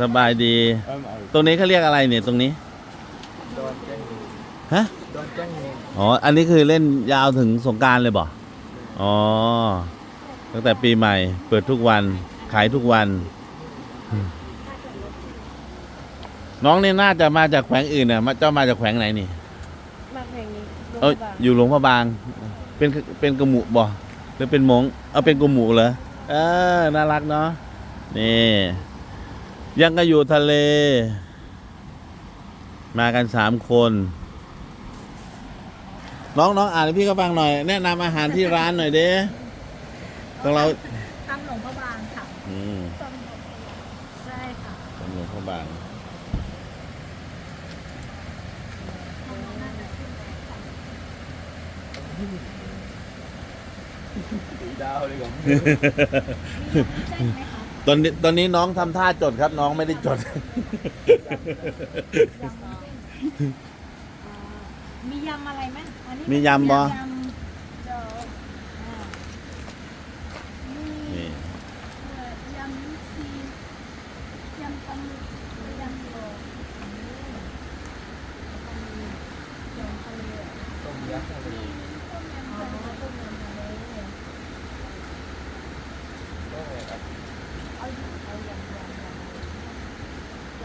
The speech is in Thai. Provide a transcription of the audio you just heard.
สบายดี ตรงนี้เขาเรียกอะไรเนี่ยตรงนี้ ดอนแจ้งฮะ ดอนแจ้งอ๋อ อันนี้คือเล่นยาวถึงสงการเลยบ่อ๋อ ตั้งแต่ปีใหม่ เปิดทุกวัน ขายทุกวัน น้องนี่น่าจะมาจากแขวงอื่นนะมาเจ้ามาจากแขวงไหนนี่ มาแขวงนี้เอออยู่หลวงพระบาง เป็นเป็นกระหมูบ่หรือเป็นมง เอาเป็นกระหมูเหรอ เออ น่ารักเนาะ นี่ ยังก็อยู่ทะเล มากันสามคน น้องน้องอ่านให้พี่ก็ฟังหน่อย แนะนำอาหารที่ร้านหน่อยเด้ของเราตำหลวงพระบางค่ะอืมใช่ค่ะตำหลวงพระบางสี ดาวเลยผมตอนนี้ตอนนี้น้องทำท่าจดครับ น้องไม่ได้จด มียำอะไรไหมอันนี้มียำบ่ ยำเดี๋ยวอ่ามีนี่เอ่อยำลิ้นจี่ยำปลาหมึกยำโลอืมแล้วก็มียำทะเล ต้มยำทะเล